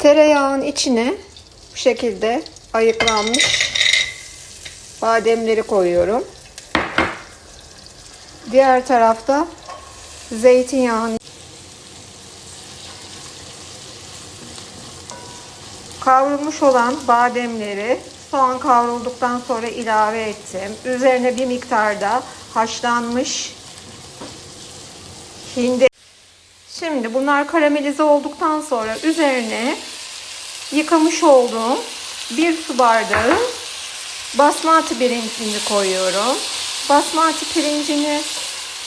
Tereyağın içine bu şekilde ayıklanmış bademleri koyuyorum. Diğer tarafta zeytinyağını kavrulmuş olan bademleri soğan kavrulduktan sonra ilave ettim. Üzerine bir miktar da haşlanmış hindi. Şimdi bunlar karamelize olduktan sonra üzerine yıkamış olduğum bir su bardağı basmati pirincini koyuyorum. Basmati pirincini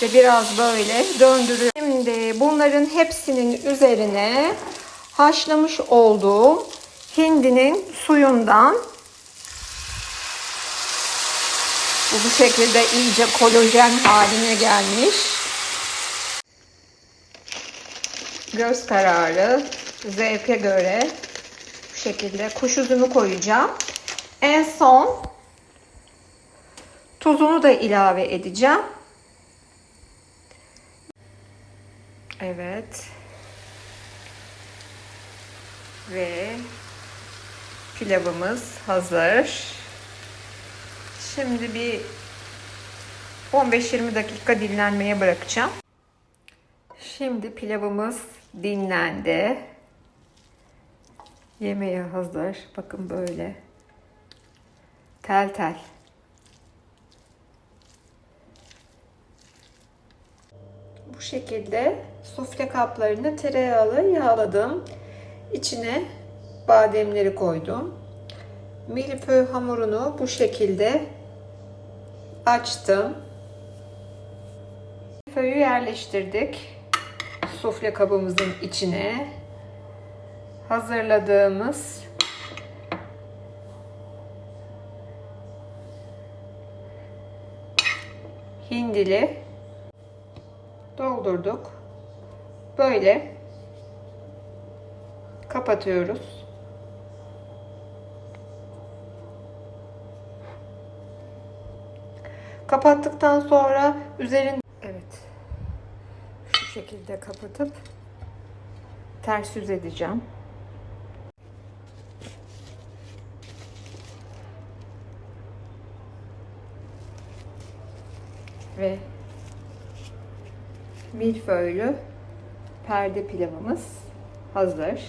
ve biraz böyle döndürüyorum. Şimdi bunların hepsinin üzerine haşlamış olduğum hindinin suyundan bu şekilde iyice kolajen haline gelmiş. Göz kararı, zevke göre bu şekilde kuş üzümü koyacağım. En son tuzunu da ilave edeceğim. Evet. Ve pilavımız hazır. Şimdi bir 15-20 dakika dinlenmeye bırakacağım. Şimdi pilavımız dinlendi. Yemeğe hazır. Bakın böyle. Tel tel. Bu şekilde sufle kaplarını tereyağlı yağladım. İçine bademleri koydum. Milföy hamurunu bu şekilde açtım. Milföyü yerleştirdik. Sufle kabımızın içine hazırladığımız hindili doldurduk. Böyle kapatıyoruz. Kapattıktan sonra üzerin evet şu şekilde kapatıp ters yüz edeceğim. Ve milföylü perde pilavımız hazır.